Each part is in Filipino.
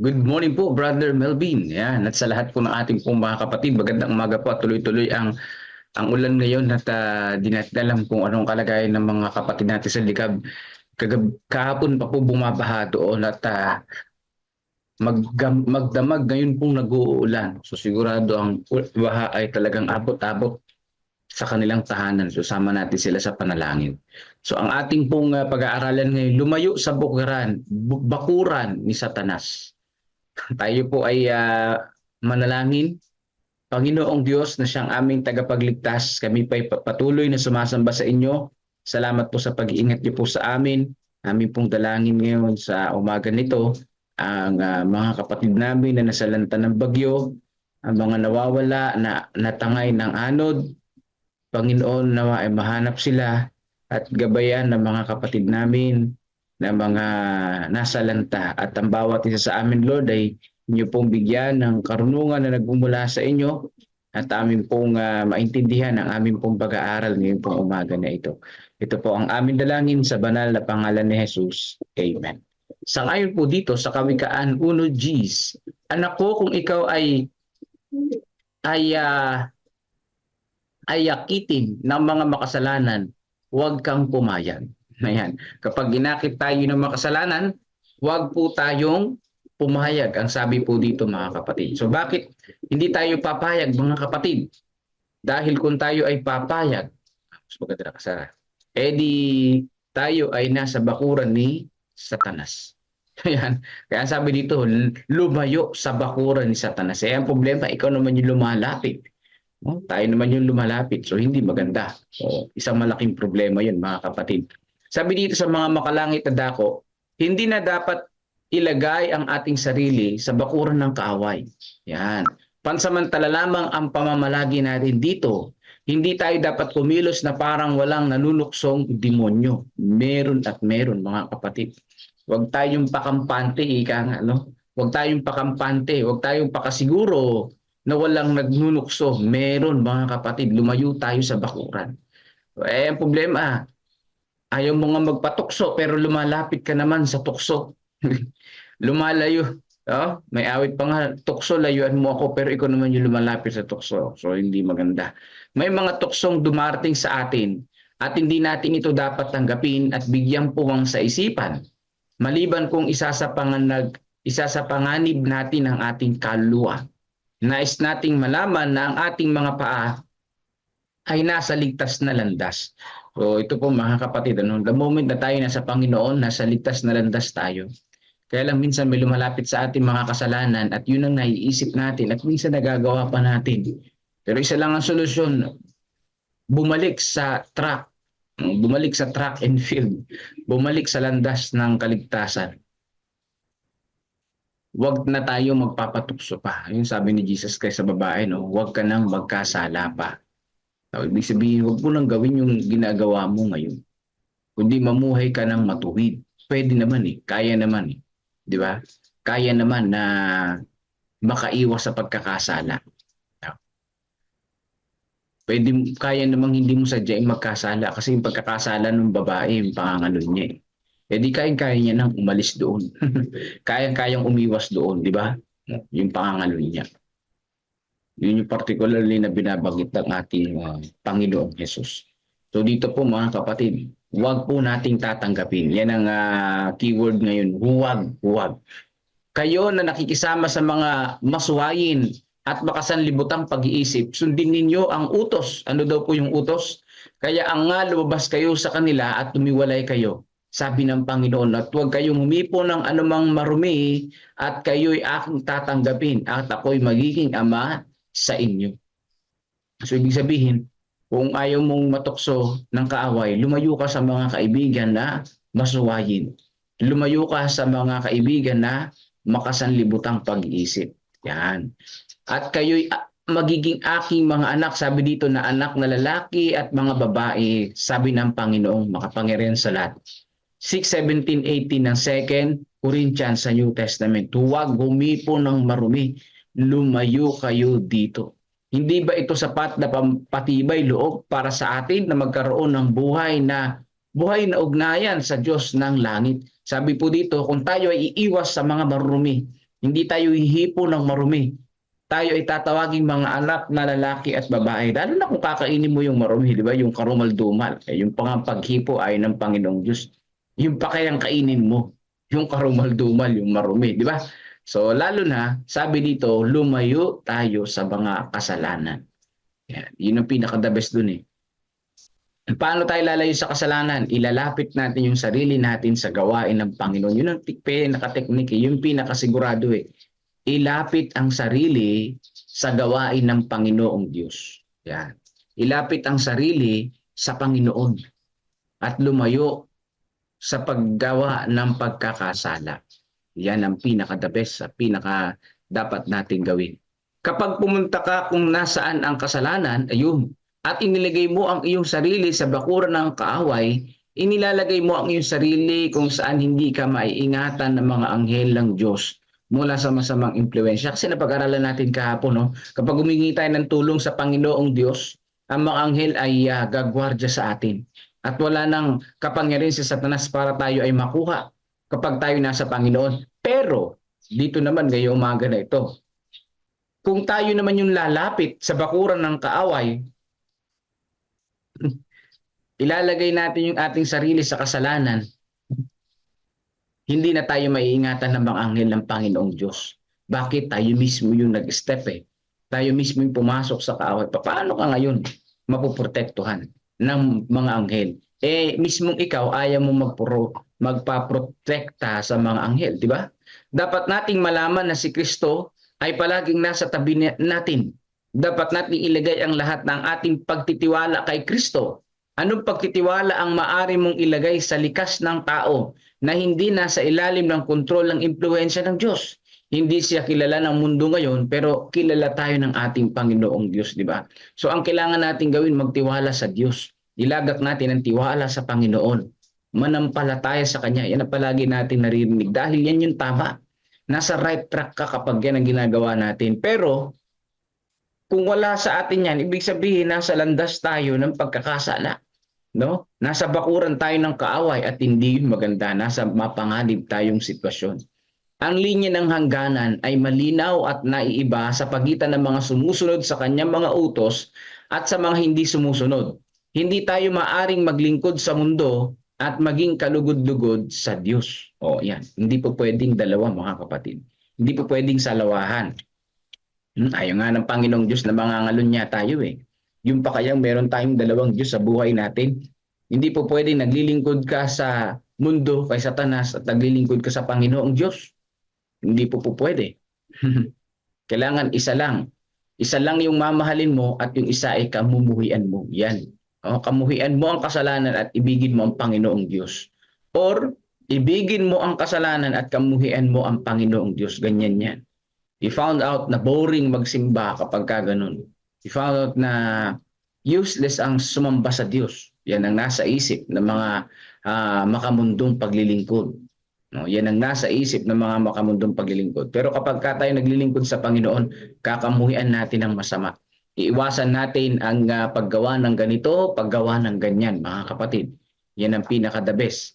Good morning po, Brother Melvin. Yan, at sa lahat po ng ating pong mga kapatid, magandang umaga po at tuloy-tuloy ang ang ulan ngayon at uh, di natin alam kung anong kalagayan ng mga kapatid natin sa likab. Kagab kahapon pa po bumabaha doon at uh, mag magdamag ngayon pong nag-uulan. So sigurado ang baha ay talagang abot-abot sa kanilang tahanan. So sama natin sila sa panalangin. So ang ating pong uh, pag-aaralan ngayon, lumayo sa bukiran, bu- bakuran ni Satanas. Tayo po ay uh, manalangin. Panginoong Diyos na siyang aming tagapagligtas, kami pa patuloy na sumasamba sa inyo. Salamat po sa pag-iingat niyo po sa amin. Amin pong dalangin ngayon sa umaga nito ang uh, mga kapatid namin na nasalanta ng bagyo, ang mga nawawala na natangay ng anod. Panginoon nawa ay mahanap sila at gabayan ng mga kapatid namin na mga nasalanta at ang bawat isa sa amin Lord ay inyo pong bigyan ng karunungan na nagmumula sa inyo at amin pong uh, maintindihan ang aming pong pag-aaral ngayong pong umaga na ito. Ito po ang aming dalangin sa banal na pangalan ni Jesus. Amen. Sangayon po dito sa Kawikaan 1 Gs, anak ko kung ikaw ay ay uh, ay ng mga makasalanan, huwag kang pumayag. Ayan. Kapag ginakit tayo ng makasalanan, huwag po tayong pumayag. Ang sabi po dito mga kapatid. So bakit hindi tayo papayag mga kapatid? Dahil kung tayo ay papayag, mas maganda na kasara, eh di tayo ay nasa bakuran ni Satanas. Ayan. Kaya sabi dito, lumayo sa bakuran ni Satanas. Eh, ang problema, ikaw naman yung lumalapit. No? Tayo naman yung lumalapit. So, hindi maganda. So, isang malaking problema yun, mga kapatid. Sabi dito sa mga makalangit na dako, hindi na dapat ilagay ang ating sarili sa bakuran ng kaaway. Yan. Pansamantala lamang ang pamamalagi natin dito. Hindi tayo dapat kumilos na parang walang nanunuksong demonyo. Meron at meron mga kapatid. Huwag tayong pakampante, ika nga, no? Huwag tayong pakampante, huwag tayong pakasiguro na walang nagnunukso. Meron mga kapatid, lumayo tayo sa bakuran. Eh, problema, ayaw mo nga magpatukso pero lumalapit ka naman sa tukso. Lumalayo. Oh, may awit pa nga, tukso, layuan mo ako pero ikaw naman yung lumalapit sa tukso. So hindi maganda. May mga tuksong dumarating sa atin at hindi natin ito dapat tanggapin at bigyan puwang sa isipan. Maliban kung isa sa panganag, isa sa panganib natin ang ating kaluluwa. Nais nating malaman na ang ating mga paa ay nasa ligtas na landas. So ito po mga kapatid, ano, the moment na tayo nasa Panginoon, nasa ligtas na landas tayo. Kaya lang minsan may lumalapit sa ating mga kasalanan at yun ang naiisip natin at minsan nagagawa pa natin. Pero isa lang ang solusyon, bumalik sa track, bumalik sa track and field, bumalik sa landas ng kaligtasan. Huwag na tayo magpapatukso pa. Yung sabi ni Jesus kay sa babae, no? huwag ka nang magkasala pa. So, ibig sabihin, huwag mo nang gawin yung ginagawa mo ngayon. Kundi mamuhay ka ng matuwid. Pwede naman eh. Kaya naman eh. Di ba? Kaya naman na makaiwas sa pagkakasala. Pwede, kaya namang hindi mo sadyaing magkasala kasi yung pagkakasala ng babae, yung pangangalo niya eh. Eh di kaya-kaya niya nang umalis doon. Kayang-kayang umiwas doon, di ba? Yung pangangalo niya. Yun yung particularly na binabanggit ng ating uh, Panginoong Jesus. So dito po mga kapatid, huwag po nating tatanggapin. Yan ang uh, keyword ngayon, huwag, huwag. Kayo na nakikisama sa mga masuwayin at makasanlibutang pag-iisip, sundin ninyo ang utos. Ano daw po yung utos? Kaya ang nga lumabas kayo sa kanila at tumiwalay kayo. Sabi ng Panginoon at huwag kayong humipo ng anumang marumi at kayo'y aking tatanggapin at ako'y magiging ama sa inyo. So ibig sabihin, kung ayaw mong matukso ng kaaway, lumayo ka sa mga kaibigan na masuwayin. Lumayo ka sa mga kaibigan na makasanlibutang pag-iisip. Yan. At kayo'y magiging aking mga anak, sabi dito na anak na lalaki at mga babae, sabi ng Panginoong makapangyarihan sa lahat. 6.17.18 ng 2 Corinthians sa New Testament. Huwag humipo ng marumi. Lumayo kayo dito. Hindi ba ito sapat na patibay loob para sa atin na magkaroon ng buhay na buhay na ugnayan sa Diyos ng langit? Sabi po dito, kung tayo ay iiwas sa mga marumi, Hindi tayo hihipo ng marumi. Tayo ay tatawaging mga anak na lalaki at babae. Lalo na kung kakainin mo yung marumi, di ba? Yung karumal-dumal. Eh, yung pang paghipo ay ng Panginoong Diyos. Yung pa kayang kainin mo. Yung karumal-dumal, yung marumi, di ba? So lalo na, sabi dito, lumayo tayo sa mga kasalanan. Yan. Yun ang pinaka-the best dun eh. Paano tayo lalayo sa kasalanan? Ilalapit natin yung sarili natin sa gawain ng Panginoon. Yun ang pinaka-technique, eh. yung pinakasigurado eh. Ilapit ang sarili sa gawain ng Panginoong Diyos. Yan. Ilapit ang sarili sa Panginoon at lumayo sa paggawa ng pagkakasala. Yan ang pinaka-the best, sa pinaka dapat nating gawin. Kapag pumunta ka kung nasaan ang kasalanan, ayun, at inilagay mo ang iyong sarili sa bakuran ng kaaway, inilalagay mo ang iyong sarili kung saan hindi ka maiingatan ng mga anghel ng Diyos mula sa masamang impluensya. Kasi napag-aralan natin kahapon, no? kapag humingi tayo ng tulong sa Panginoong Diyos, ang mga anghel ay uh, gagwardya sa atin. At wala nang kapangyarihan si Satanas para tayo ay makuha kapag tayo nasa Panginoon. Pero, dito naman ngayong umaga na ito, kung tayo naman yung lalapit sa bakuran ng kaaway, ilalagay natin yung ating sarili sa kasalanan, hindi na tayo maiingatan ng mga anghel ng Panginoong Diyos. Bakit? Tayo mismo yung nag-step eh. Tayo mismo yung pumasok sa kaaway. Paano ka ngayon mapuprotektuhan ng mga anghel? Eh, mismong ikaw, ayaw mo magpro, magpaprotekta sa mga anghel, di ba? Dapat nating malaman na si Kristo ay palaging nasa tabi natin. Dapat nating ilagay ang lahat ng ating pagtitiwala kay Kristo. Anong pagtitiwala ang maari mong ilagay sa likas ng tao na hindi nasa ilalim ng kontrol ng impluensya ng Diyos? Hindi siya kilala ng mundo ngayon, pero kilala tayo ng ating Panginoong Diyos, di ba? So ang kailangan natin gawin, magtiwala sa Diyos. Ilagak natin ang tiwala sa Panginoon. Manampalataya sa Kanya. Yan ang palagi natin naririnig. Dahil yan yung tama. Nasa right track ka kapag yan ang ginagawa natin. Pero, kung wala sa atin yan, ibig sabihin nasa landas tayo ng pagkakasala. No? Nasa bakuran tayo ng kaaway at hindi yun maganda. Nasa mapanganib tayong sitwasyon. Ang linya ng hangganan ay malinaw at naiiba sa pagitan ng mga sumusunod sa kanyang mga utos at sa mga hindi sumusunod. Hindi tayo maaring maglingkod sa mundo at maging kalugod-lugod sa Diyos. O yan, hindi po pwedeng dalawa mga kapatid. Hindi po pwedeng salawahan. Hmm, ayaw nga ng Panginoong Diyos na mangangalon niya tayo eh. Yung pa kayang meron tayong dalawang Diyos sa buhay natin. Hindi po pwedeng naglilingkod ka sa mundo kay Satanas at naglilingkod ka sa Panginoong Diyos. Hindi po po pwede. Kailangan isa lang. Isa lang yung mamahalin mo at yung isa ay kamumuhian mo. Yan. O, kamuhian mo ang kasalanan at ibigin mo ang Panginoong Diyos. Or, ibigin mo ang kasalanan at kamuhian mo ang Panginoong Diyos. Ganyan yan. You found out na boring magsimba kapag ka ganun. You found out na useless ang sumamba sa Diyos. Yan ang nasa isip ng mga uh, makamundong paglilingkod. No, yan ang nasa isip ng mga makamundong paglilingkod. Pero kapag ka tayo naglilingkod sa Panginoon, kakamuhian natin ang masama. Iiwasan natin ang uh, paggawa ng ganito, paggawa ng ganyan, mga kapatid. Yan ang pinaka-the best.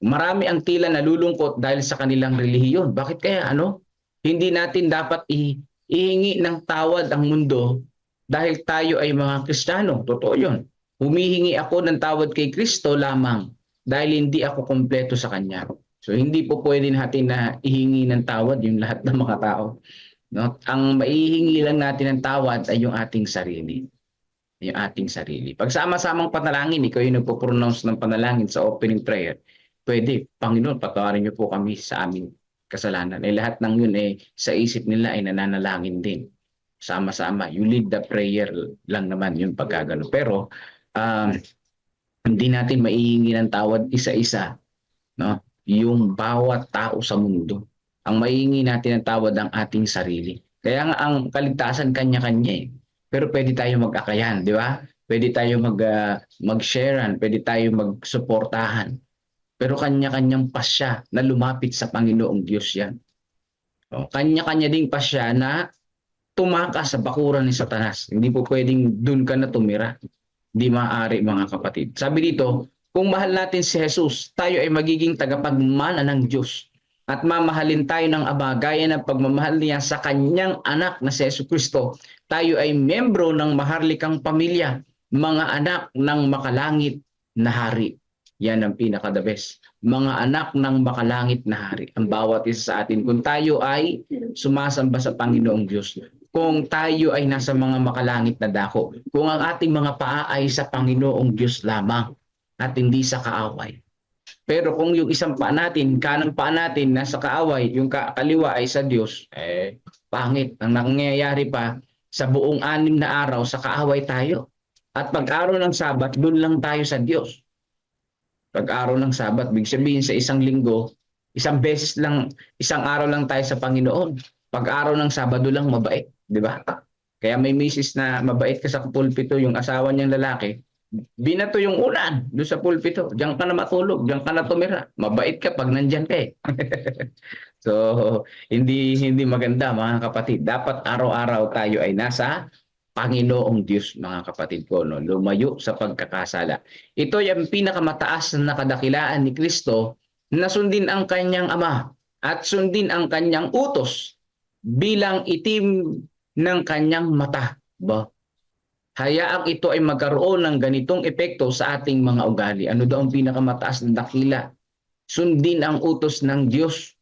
Marami ang tila nalulungkot dahil sa kanilang relihiyon. Bakit kaya ano? Hindi natin dapat i- ihingi ng tawad ang mundo dahil tayo ay mga Kristiyano. Totoo yun. Humihingi ako ng tawad kay Kristo lamang dahil hindi ako kompleto sa Kanya. So hindi po pwede natin na ihingi ng tawad yung lahat ng mga tao. No? Ang maihingi lang natin ng tawad ay yung ating sarili. Yung ating sarili. Pag sama-samang panalangin, ikaw yung nagpo-pronounce ng panalangin sa opening prayer, pwede, Panginoon, patawarin niyo po kami sa aming kasalanan. Eh, lahat ng yun eh, sa isip nila ay nananalangin din. Sama-sama. You lead the prayer lang naman yung pagkagano. Pero, um, hindi natin maihingi ng tawad isa-isa. No? yung bawat tao sa mundo. Ang maihingi natin ng tawad ang ating sarili. Kaya nga ang kaligtasan kanya-kanya eh. Pero pwede tayo mag-akayan, di ba? Pwede tayo mag, uh, mag-sharean, pwede tayo mag-suportahan. Pero kanya-kanyang pasya na lumapit sa Panginoong Diyos yan. O, kanya-kanya ding pasya na tumakas sa bakuran ni Satanas. Hindi po pwedeng dun ka na tumira. Hindi maaari mga kapatid. Sabi dito, kung mahal natin si Jesus, tayo ay magiging tagapagmana ng Diyos. At mamahalin tayo ng Ama gaya ng pagmamahal niya sa kanyang anak na si Yesu Kristo. Tayo ay membro ng maharlikang pamilya, mga anak ng makalangit na hari. Yan ang pinaka the best. Mga anak ng makalangit na hari. Ang bawat isa sa atin. Kung tayo ay sumasamba sa Panginoong Diyos. Kung tayo ay nasa mga makalangit na dako. Kung ang ating mga paa ay sa Panginoong Diyos lamang at hindi sa kaaway. Pero kung yung isang paa natin, kanang paa natin nasa kaaway, yung ka- kaliwa ay sa Diyos, eh, pangit. Ang nangyayari pa, sa buong anim na araw, sa kaaway tayo. At pag-araw ng Sabat, doon lang tayo sa Diyos. Pag-araw ng Sabat, big sabihin sa isang linggo, isang beses lang, isang araw lang tayo sa Panginoon. Pag-araw ng Sabado lang mabait, di ba? Kaya may misis na mabait ka sa pulpito, yung asawa niyang lalaki, binato yung ulan doon sa pulpito. Diyan ka na matulog, diyan ka na tumira. Mabait ka pag nandyan ka eh. so, hindi hindi maganda mga kapatid. Dapat araw-araw tayo ay nasa Panginoong Diyos mga kapatid ko. No? Lumayo sa pagkakasala. Ito yung pinakamataas na nakadakilaan ni Kristo na sundin ang kanyang ama at sundin ang kanyang utos bilang itim ng kanyang mata. Ba? Hayaang ito ay magkaroon ng ganitong epekto sa ating mga ugali. Ano daw ang pinakamataas na dakila? Sundin ang utos ng Diyos.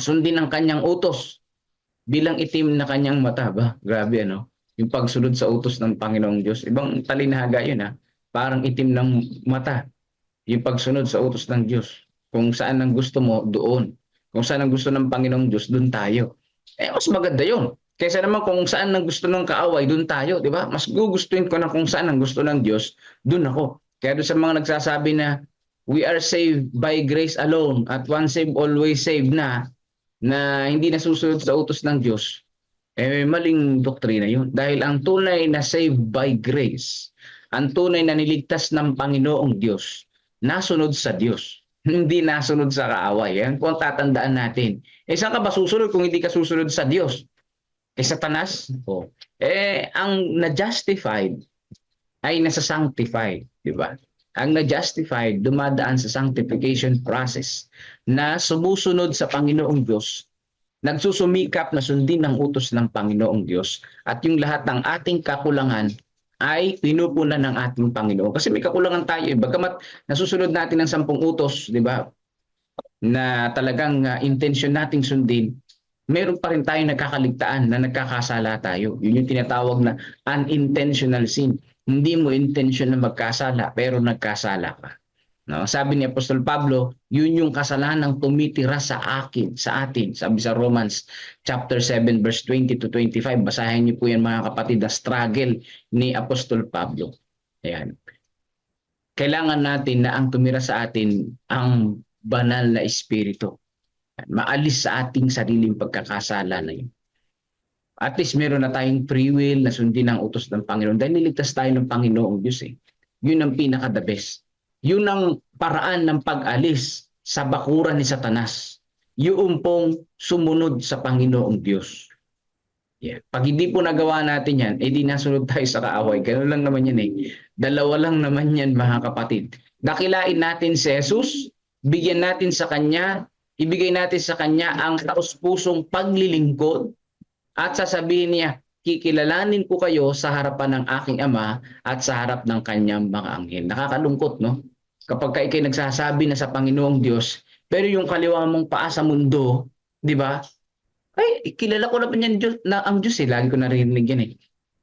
Sundin ang kanyang utos bilang itim na kanyang mata. Ba? Grabe ano? Yung pagsunod sa utos ng Panginoong Diyos. Ibang talinahaga yun ha. Parang itim ng mata. Yung pagsunod sa utos ng Diyos. Kung saan ang gusto mo, doon. Kung saan ang gusto ng Panginoong Diyos, doon tayo. Eh, mas maganda yun. Kaysa naman kung saan ang gusto ng kaaway, doon tayo, di ba? Mas gugustuhin ko na kung saan ang gusto ng Diyos, doon ako. Kaya doon sa mga nagsasabi na we are saved by grace alone at once saved, always saved na, na hindi nasusunod sa utos ng Diyos, eh maling doktrina yun. Dahil ang tunay na saved by grace, ang tunay na niligtas ng Panginoong Diyos, nasunod sa Diyos. Hindi nasunod sa kaaway. Yan po ang tatandaan natin. Eh saan ka ba susunod kung hindi ka susunod sa Diyos? Kay Satanas? Oh. Eh, ang na-justified ay nasa sanctified, di ba? Ang na-justified dumadaan sa sanctification process na sumusunod sa Panginoong Diyos, nagsusumikap na sundin ang utos ng Panginoong Diyos at yung lahat ng ating kakulangan ay pinupunan ng ating Panginoon. Kasi may kakulangan tayo. Eh. Bagamat nasusunod natin ang sampung utos, di ba? Na talagang uh, intention nating sundin, meron pa rin tayong nagkakaligtaan na nagkakasala tayo. Yun yung tinatawag na unintentional sin. Hindi mo intention na magkasala, pero nagkasala ka. No? Sabi ni Apostol Pablo, yun yung kasalanang tumitira sa akin, sa atin. Sabi sa Romans chapter 7 verse 20 to 25. Basahin niyo po yan mga kapatid, na struggle ni Apostol Pablo. Ayan. Kailangan natin na ang tumira sa atin ang banal na espiritu. Maalis sa ating sariling pagkakasala na yun. At least meron na tayong free will na sundin ang utos ng Panginoon dahil niligtas tayo ng Panginoong Diyos eh. Yun ang pinaka the best. Yun ang paraan ng pag-alis sa bakuran ni Satanas. Yung pong sumunod sa Panginoong Diyos. Yeah. Pag hindi po nagawa natin yan, eh di nasunod tayo sa kaaway. Ganun lang naman yan eh. Dalawa lang naman yan mga kapatid. Dakilain natin si Jesus, bigyan natin sa Kanya, ibigay natin sa Kanya ang taos-pusong paglilingkod at sasabihin niya, kikilalanin ko kayo sa harapan ng aking Ama at sa harap ng Kanyang mga anghel. Nakakalungkot, no? kapag ka ikay nagsasabi na sa Panginoong Diyos, pero yung kaliwa mong paa sa mundo, di ba? Ay, kilala ko naman yan Diyos, na ang Diyos eh. Lagi ko narinig yan eh.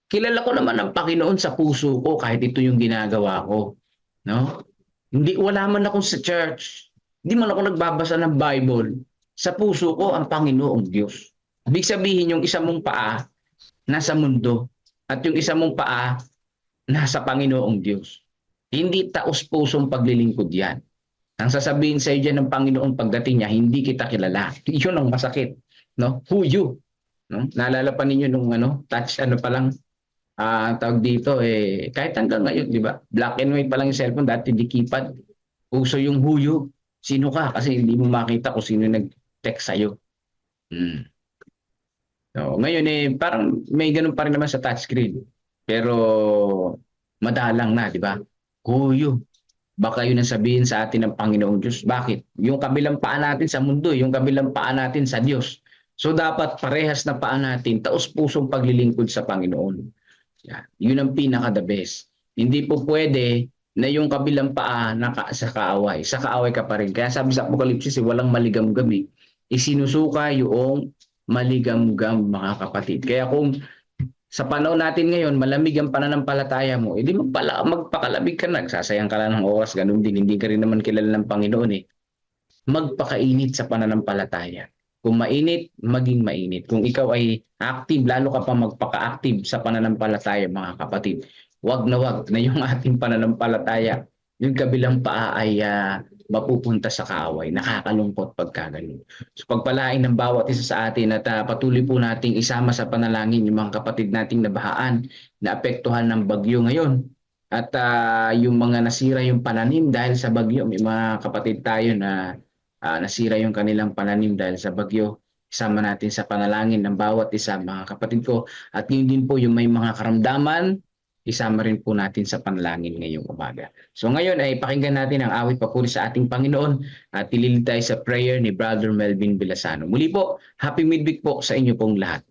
Kilala ko naman ang Panginoon sa puso ko kahit ito yung ginagawa ko. No? Hindi, wala man akong sa church. Hindi man ako nagbabasa ng Bible. Sa puso ko ang Panginoong Diyos. Ibig sabihin yung isa mong paa nasa mundo at yung isa mong paa nasa Panginoong Diyos. Hindi taos-pusong paglilingkod yan. Ang sasabihin sa iyo ng Panginoon pagdating niya, hindi kita kilala. Yun ang masakit. No? Who you? No? Naalala pa ninyo nung ano, touch ano pa lang, ah tawag dito, eh, kahit hanggang ngayon, di ba? Black and white pa lang yung cellphone, dati di keypad. Uso yung who you. Sino ka? Kasi hindi mo makita kung sino nag-text sa'yo. Hmm. So, ngayon eh, parang may ganun pa rin naman sa touchscreen. Pero madalang na, di ba? Kuyo. Baka yun ang sabihin sa atin ng Panginoong Diyos. Bakit? Yung kabilang paa natin sa mundo, yung kabilang paa natin sa Diyos. So dapat parehas na paa natin, taos pusong paglilingkod sa Panginoon. Yan. Yun ang pinaka the best. Hindi po pwede na yung kabilang paa naka, sa kaaway. Sa kaaway ka pa rin. Kaya sabi sa Apokalipsis, eh, walang maligam-gam eh. Isinusuka yung maligam-gam mga kapatid. Kaya kung sa panahon natin ngayon, malamig ang pananampalataya mo, edi magpala, magpakalabig ka na. Sasayang ka lang ng oras, ganun din. Hindi ka rin naman kilala ng Panginoon eh. Magpakainit sa pananampalataya. Kung mainit, maging mainit. Kung ikaw ay active, lalo ka pa magpaka-active sa pananampalataya mga kapatid. Wag na wag na yung ating pananampalataya, yung kabilang paa ay ah, mapupunta sa kaaway. Nakakalungkot pagka ganun. So pagpalain ng bawat isa sa atin at ah, patuloy po nating isama sa panalangin yung mga kapatid nating nabahaan na apektuhan ng bagyo ngayon. At ah, yung mga nasira yung pananim dahil sa bagyo, may mga kapatid tayo na ah, nasira yung kanilang pananim dahil sa bagyo. Isama natin sa panalangin ng bawat isa mga kapatid ko. At yun din po yung may mga karamdaman, isama rin po natin sa panalangin ngayong umaga. So ngayon ay pakinggan natin ang awit papuri sa ating Panginoon at tilili tayo sa prayer ni Brother Melvin Bilasano. Muli po, happy midweek po sa inyo pong lahat.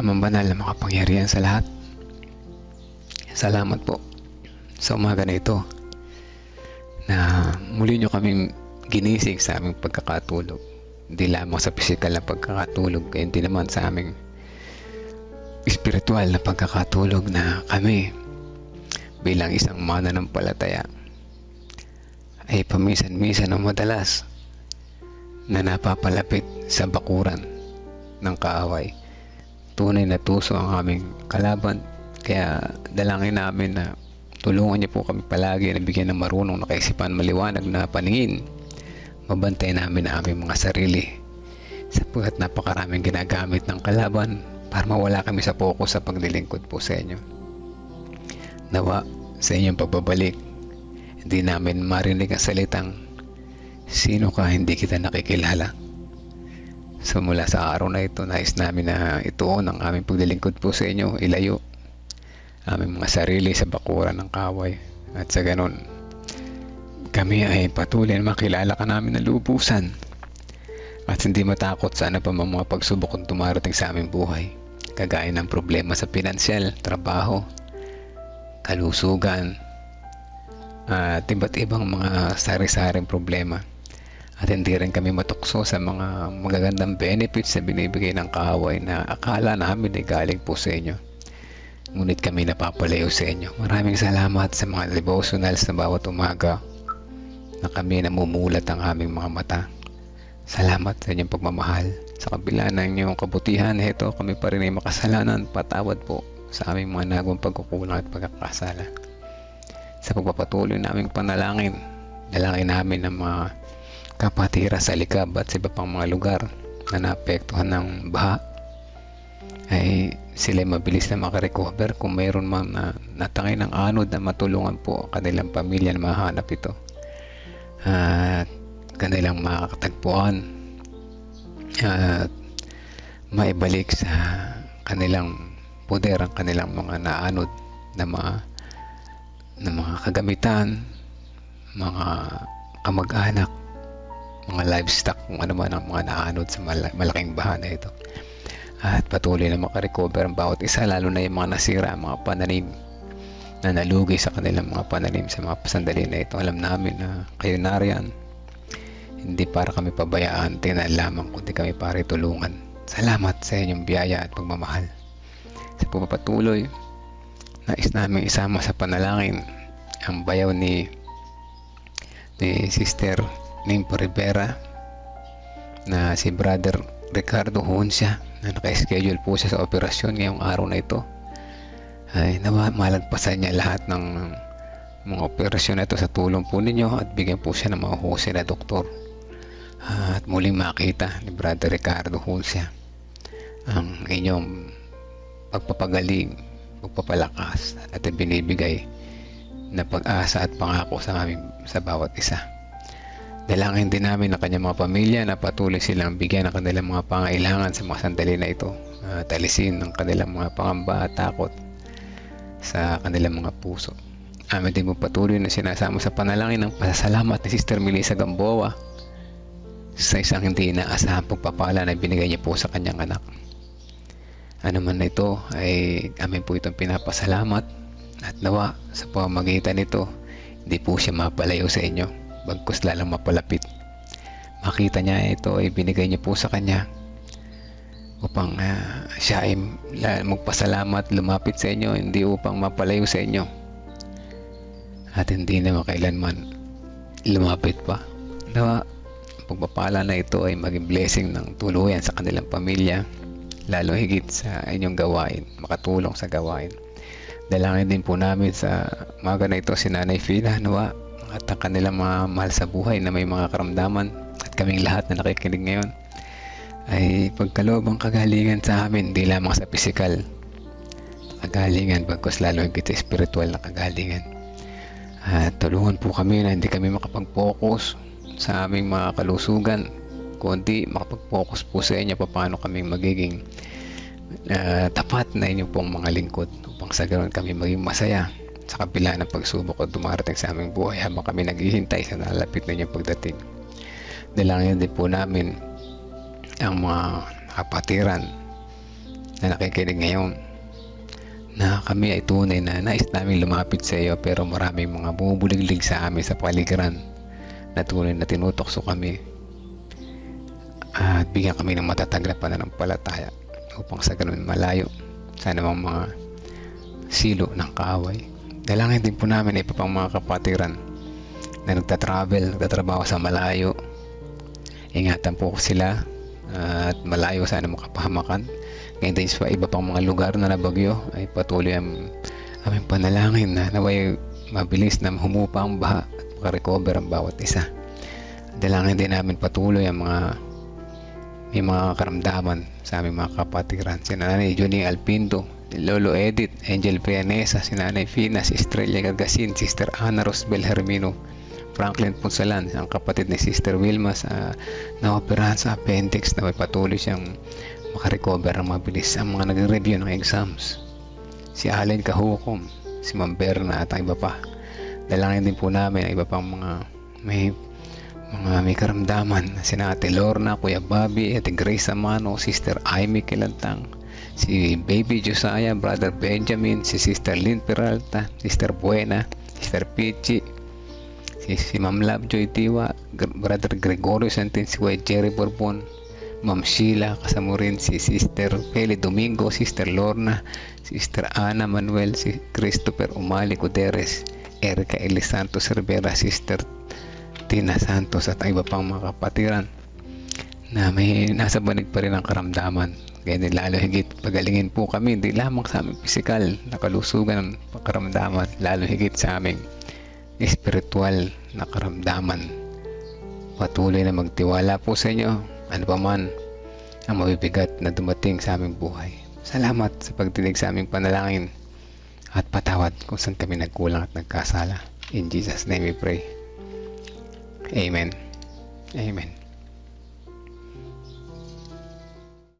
Amang banal na makapangyarihan sa lahat. Salamat po sa umaga na ito na muli nyo kaming ginising sa aming pagkakatulog. Hindi lamang sa pisikal na pagkakatulog, hindi naman sa aming espiritual na pagkakatulog na kami bilang isang mananampalataya ay paminsan-minsan o madalas na napapalapit sa bakuran ng kaaway tunay na tuso ang aming kalaban. Kaya dalangin namin na tulungan niyo po kami palagi na bigyan ng marunong na kaisipan maliwanag na paningin. Mabantay namin ang aming mga sarili sapagkat napakaraming ginagamit ng kalaban para mawala kami sa focus sa paglilingkod po sa inyo. Nawa sa inyong pagbabalik, hindi namin marinig ang salitang sino ka hindi kita nakikilala. So mula sa araw na ito, nais namin na ituon ang aming paglilingkod po sa inyo, ilayo aming mga sarili sa bakuran ng kaway. At sa ganun, kami ay patuloy na makilala ka namin na lubusan at hindi matakot sa ano pa mga pagsubok kung tumarating sa aming buhay. Kagaya ng problema sa pinansyal, trabaho, kalusugan, at iba't ibang mga sari-saring problema at hindi rin kami matukso sa mga magagandang benefits na binibigay ng kaaway na akala namin ay galing po sa inyo. Ngunit kami napapalayo sa inyo. Maraming salamat sa mga devotionals na bawat umaga na kami namumulat ang aming mga mata. Salamat sa inyong pagmamahal. Sa kabila ng inyong kabutihan, ito kami pa rin ay makasalanan. Patawad po sa aming mga nagawang pagkukulang at pagkakasala. Sa pagpapatuloy naming panalangin, dalangin namin ang mga kapatira sa likab at sa iba pang mga lugar na naapektuhan ng baha ay sila mabilis na makarecover kung mayroon man na natangay ng anod na matulungan po ang kanilang pamilya na mahanap ito at kanilang makakatagpuan at maibalik sa kanilang poder ang kanilang mga naanod na mga na mga kagamitan mga kamag-anak mga livestock kung ano man ang mga naanod sa mal- malaking baha na ito. At patuloy na makarecover ang bawat isa lalo na yung mga nasira, mga pananim na nalugi sa kanilang mga pananim sa mga pasandali na ito. Alam namin na kayo nariyan. Hindi para kami pabayaan, tingnan lamang kundi kami para tulungan. Salamat sa inyong biyaya at pagmamahal. Sa pagpapatuloy, nais namin isama sa panalangin ang bayaw ni ni Sister Nimpo Rivera na si Brother Ricardo Hunsya na naka-schedule po siya sa operasyon ngayong araw na ito ay malagpasan niya lahat ng mga operasyon na ito sa tulong po ninyo at bigyan po siya ng mga husay na doktor at muling makita ni Brother Ricardo Hunsya ang inyong pagpapagaling pagpapalakas at binibigay na pag-asa at pangako sa amin sa bawat isa. Dalangin din namin ang kanyang mga pamilya na patuloy silang bigyan ng kanilang mga pangailangan sa mga sandali na ito. At alisin ang kanilang mga pangamba at takot sa kanilang mga puso. Amin din po patuloy na sinasama sa panalangin ng pasasalamat ni Sister Melissa Gamboa sa isang hindi inaasahang pagpapala na binigay niya po sa kanyang anak. Ano man na ito ay amin po itong pinapasalamat at nawa sa pamamagitan nito hindi po siya mapalayo sa inyo bagkus lalang mapalapit. Makita niya ito ay binigay niya po sa kanya upang ah, siya ay la- magpasalamat, lumapit sa inyo, hindi upang mapalayo sa inyo. At hindi na makailanman lumapit pa. Nawa, pagpapala na ito ay maging blessing ng tuluyan sa kanilang pamilya, lalo higit sa inyong gawain, makatulong sa gawain. Dalangin din po namin sa mga na ito si Nanay Fina, nawa, at ang kanilang mga mahal sa buhay na may mga karamdaman at kaming lahat na nakikinig ngayon ay pagkaloob ang kagalingan sa amin, hindi lamang sa pisikal kagalingan, bagkus lalo higit sa spiritual na kagalingan. At tulungan po kami na hindi kami makapag-focus sa aming mga kalusugan, kundi makapag-focus po sa inyo paano kami magiging ah, tapat na inyong pong mga lingkod upang sa ganoon kami maging masaya sa kabila ng pagsubok o dumarating sa aming buhay habang kami naghihintay sa nalapit na inyong pagdating. Dalangin din po namin ang mga kapatiran na nakikinig ngayon na kami ay tunay na nais namin lumapit sa iyo pero maraming mga bumubuliglig sa amin sa paligiran na tunay na tinutokso kami at bigyan kami ng matatag na pananampalataya upang sa ganun malayo sa anumang mga silo ng kaaway. Dalangin din po namin ay pang mga kapatiran na nagtatravel, nagtatrabaho sa malayo. Ingatan po sila at malayo sa anumang kapahamakan. Ngayon din sa iba pang mga lugar na nabagyo ay patuloy ang aming panalangin na naway mabilis na humupa ang baha makarecover ang bawat isa. Dalangin din namin patuloy ang mga may mga karamdaman sa aming mga kapatiran. Si Nanay Johnny Alpindo, Lolo Edith, Angel Prianesa, si Nanay Fina, si Estrella Gargasin, Sister Ana Rosbel Hermino, Franklin Punsalan, ang kapatid ni Sister Wilma sa naoperahan sa appendix na may patuloy siyang makarecover ng mabilis ang mga nagre-review ng exams. Si Allen Kahukom, si Ma'am Berna at ang iba pa. Dalangin din po namin ang iba pang mga may mga may karamdaman. Si Ate Lorna, Kuya Bobby, Ate Grace Amano, Sister Amy Kilantang, si Baby Josiah, Brother Benjamin, si Sister Lynn Peralta, Sister Buena, Sister Pichi, si, si Ma'am Lovejoy Tiwa, Brother Gregorio Santensiwa, Jerry Borbon, Ma'am Sheila, kasama rin si Sister Peli Domingo, Sister Lorna, Sister Ana Manuel, si Christopher Umali Cuderes, Erica Elisanto Cervera, Sister Tina Santos at iba pang mga kapatiran na may nasa banig pa rin ang karamdaman. Kaya din lalo higit pagalingin po kami, hindi lamang sa aming pisikal na kalusugan ng karamdaman, lalo higit sa aming espiritual na karamdaman. Patuloy na magtiwala po sa inyo, ano pa man ang mabibigat na dumating sa aming buhay. Salamat sa pagdinig sa aming panalangin at patawad kung saan kami nagkulang at nagkasala. In Jesus' name we pray. Amen. Amen.